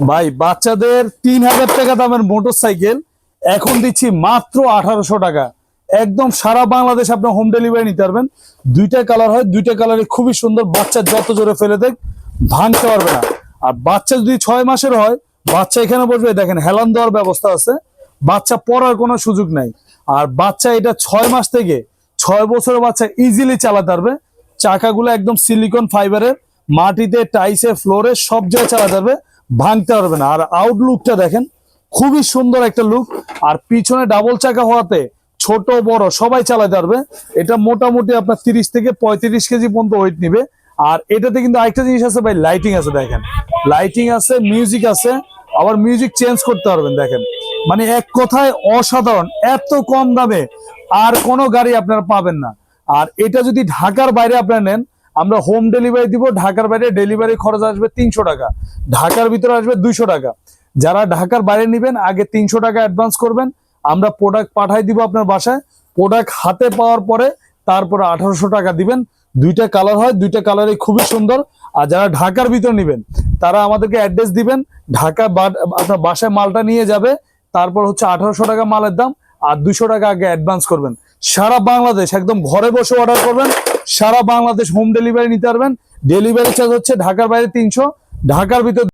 ভাই, বাচ্চাদের তিন হাজার টাকা দামের মোটর সাইকেল এখন দিচ্ছি মাত্র আঠারোশো টাকা। একদম সারা বাংলাদেশ আপনি হোম ডেলিভারি নিতে পারবেন। দুইটা কালার হয়, দুইটা কালারে খুবই সুন্দর, বাচ্চা যত জোরে ফেলে দেখ, ভাঙতে পারবে না। আর বাচ্চা যদি ছয় মাসের হয়, বাচ্চা এখানে বসবে, দেখেন হেলান দেওয়ার ব্যবস্থা আছে। বাচ্চা পড়ার কোনো সুযোগ নাই। আর বাচ্চা এটা ছয় মাস থেকে ছয় বছরের বাচ্চা ইজিলি চালাতে পারবে। চাকাগুলো একদম সিলিকন ফাইবারের মাটিতে টাইসে ফ্লোরে সব জায়গায় চালাতে পারবে। ভাঙতে পারবে না। আর আউটলুকটা দেখেন, খুবই সুন্দর একটা লুক আর পিছনে ডাবল চাকা হওয়াতে ছোট, বড় সবাই চালাতে পারবে। এটা মোটামুটি আপনার তিরিশ থেকে পঁয়ত্রিশ কেজি পর্যন্ত ওয়েট নিবে। আর এটাতে কিন্তু আরেকটা জিনিস আছে ভাই লাইটিং আছে দেখেন। লাইটিং আছে মিউজিক আছে। আবার মিউজিক চেঞ্জ করতে পারবেন, দেখেন। মানে এক কথায় অসাধারণ, এত কম দামে আর কোনো গাড়ি আপনারা পাবেন না। আর এটা যদি ঢাকার বাইরে আপনারা নেন আমরা হোম ডেলিভারি দিব, ঢাকার বাইরে ডেলিভারি খরচ আসবে তিনশো টাকা। ঢাকার ভিতরে আসবে দুইশো টাকা। যারা ঢাকার বাইরে নেবেন, আগে তিনশো টাকা অ্যাডভান্স করবেন। আমরা প্রোডাক্ট পাঠাই দিব আপনার বাসায়। প্রোডাক্ট হাতে পাওয়ার পরে তারপরে আঠারোশো টাকা দিবেন। দুইটা কালার হয়, দুইটা কালারই খুবই সুন্দর। আর যারা ঢাকার ভিতর নেবেন, তারা আমাদেরকে অ্যাড্রেস দিবেন। ঢাকা আপনার বাসায় মালটা নিয়ে যাবে। তারপর হচ্ছে আঠারোশো টাকা মালের দাম। আর দুশো টাকা আগে অ্যাডভান্স করবেন। সারা বাংলাদেশ একদম ঘরে বসে অর্ডার করবেন, সারা বাংলাদেশ হোম ডেলিভারি নিতে পারবেন। ডেলিভারি চার্জ হচ্ছে ঢাকার বাইরে তিনশো, ঢাকার ভিতর